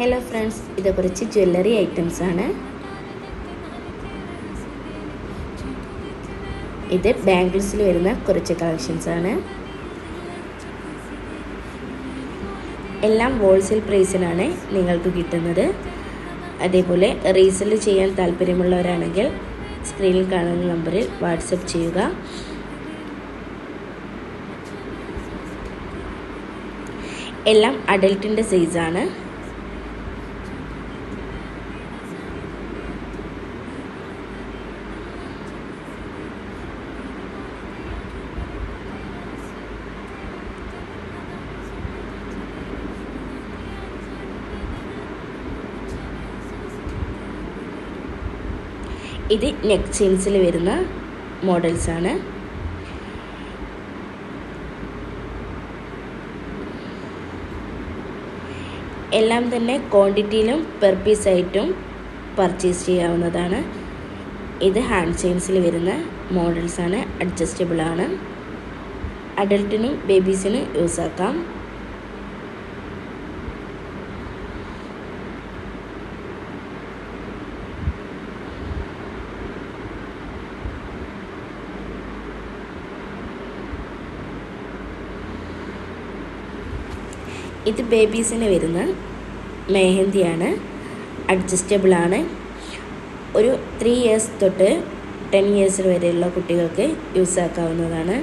Hello friends ഇത് കുറച്ച് jewellery items ആണ്. ഇത് ബാംഗിൾസിൽ വരുന്ന കുറച്ച് കളക്ഷൻസ് ആണ്. എല്ലാം ഹോൾസെയിൽ പ്രൈസിലാണ് നിങ്ങൾക്ക് കിട്ടുന്നത്. അതേപോലെ റീസെൽ ചെയ്യാൻ താല്പര്യമുള്ളവരാണെങ്കിൽ സ്ക്രീനിൽ കാണുന്ന നമ്പറിൽ വാട്സപ്പ് ചെയ്യുക. എല്ലാം അഡൽട്ടിന്റെ സൈസാണ് ഇത് നെക്ക് ചെയിൻസിൽ വരുന്ന മോഡൽസാണ് എല്ലാം തന്നെ ക്വാണ്ടിറ്റിയിലും പെർ പീസായിട്ടും പർച്ചേസ് ചെയ്യാവുന്നതാണ്. ഇത് ഹാൻഡ് ചെയിൻസിൽ വരുന്ന മോഡൽസാണ് അഡ്ജസ്റ്റബിൾ ആണ്. അഡൽട്ടിനും ബേബീസിനും യൂസ് ആക്കാം. ഇത് ബേബീസിന് വരുന്ന മെഹന്തിയാണ്. അഡ്ജസ്റ്റബിളാണ് ഒരു ത്രീ ഇയേഴ്സ് തൊട്ട് ടെൻ ഇയേഴ്സ് വരെയുള്ള കുട്ടികൾക്ക് യൂസ് ആക്കാവുന്നതാണ്.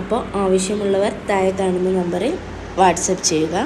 അപ്പോൾ ആവശ്യമുള്ളവർ താഴെ കാണുന്ന നമ്പറിൽ വാട്സപ്പ് ചെയ്യുക.